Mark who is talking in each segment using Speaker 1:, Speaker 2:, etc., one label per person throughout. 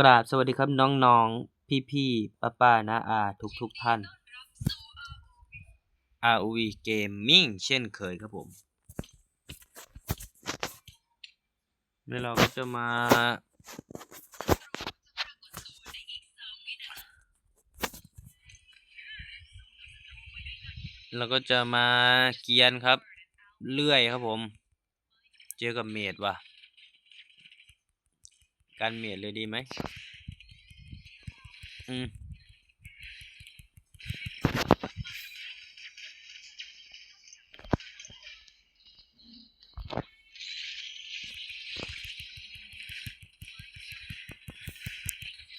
Speaker 1: กราบสวัสดีครับน้องๆ พี่ๆป้าป้าๆน้าอาทุกทุกๆท่าน ROV Gaming เช่นเคยครับผมแล้วเราก็จะมา เราก็จะมาเกียนครับ เลื่อยครับผม เจอกับเมดว่ะ การเมดเลยดีไหม อืม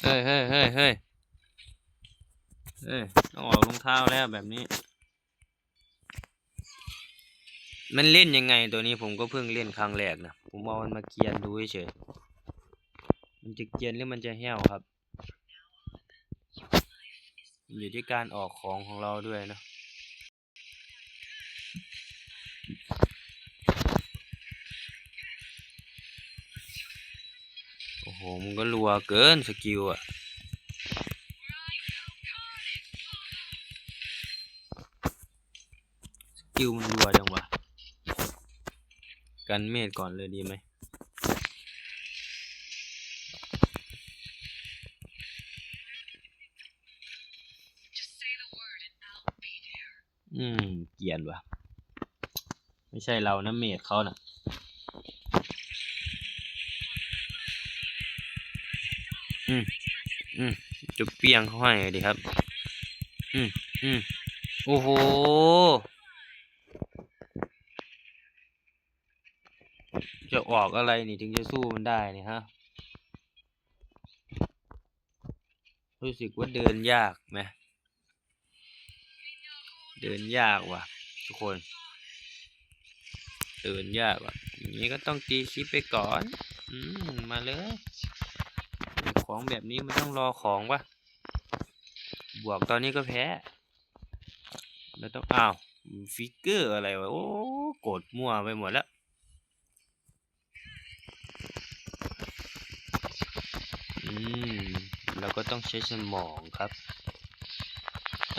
Speaker 1: เฮ้ยเฮ้ยเฮ้ยเฮ้ยเฮ้ยต้องออกรองเท้าแล้วแบบนี้ มันเล่นยังไงตัวนี้ผมก็เพิ่งเล่นครั้งแรกนะ ผมเอามันมาเกียนดูเฉย มันจะเกียนหรือมันจะแห้วครับ อยู่ที่การออกของของเราด้วยนะโอ้โหมึงก็รัวเกินสกิลอะสกิลมันรัวจังวะกันเมดก่อนเลยดีไหม อืม เกลียนว่ะไม่ใช่เรานะเมดเขาน่ะอืม อืมจะเปียงเขาให้เลยดีครับ อืม อืม โอ้โห จะออกอะไรนี่ถึงจะสู้มันได้นี่ฮะ รู้สึกว่าเดินยากไหม เดินยากว่ะ ทุกคน เดินยากว่ะอย่างนี้ก็ต้องตีคลิปไปก่อน อืมมาเลย ของแบบนี้มันต้องรอของวะบวกตอนนี้ก็แพ้แล้วต้องอ้าวฟิกเกอร์อะไรวะโอ้กดมั่วไปหมดแล้วอืมเราก็ต้องใช้สมองครับ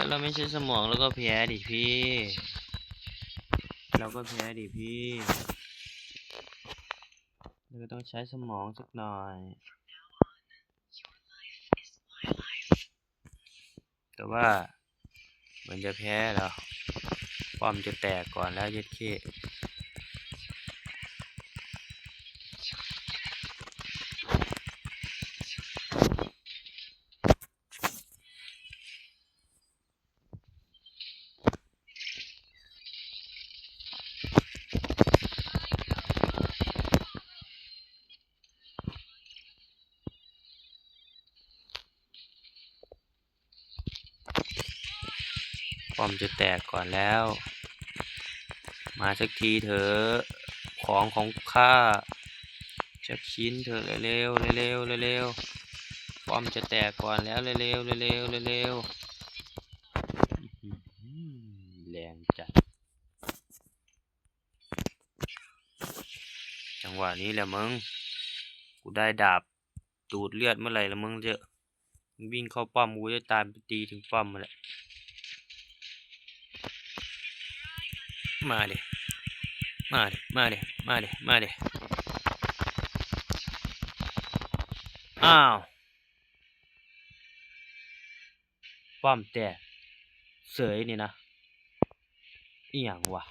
Speaker 1: ถ้าเราไม่ใช้สมองเราก็แพ้ดิพี่ เราก็แพ้ดิพี่เราก็ต้องใช้สมองสักหน่อย แต่ว่าเหมือนจะแพ้เหรอป้อมจะแตกก่อนแล้วเย็ดเค ป้อมจะแตกก่อนแล้ว มาสักทีเถอะของของข้าสักชิ้นเถอะเร็วเร็วเร็วๆป้อมจะแตกก่อนแล้วเร็วเร็วเร็วๆอื้อหือแรงจัด จังหวะนี้แหละมึง กูได้ดาบดูดเลือดเมื่อไหร่ละมึงเจะวิ่งเข้าป้อมกูจะตามไปตีถึงป้อมมาแหละ มาดิมาดิมาดิมาดิมาดิอ้าวป้อมแต่เสยนี่นะอีหยังวะ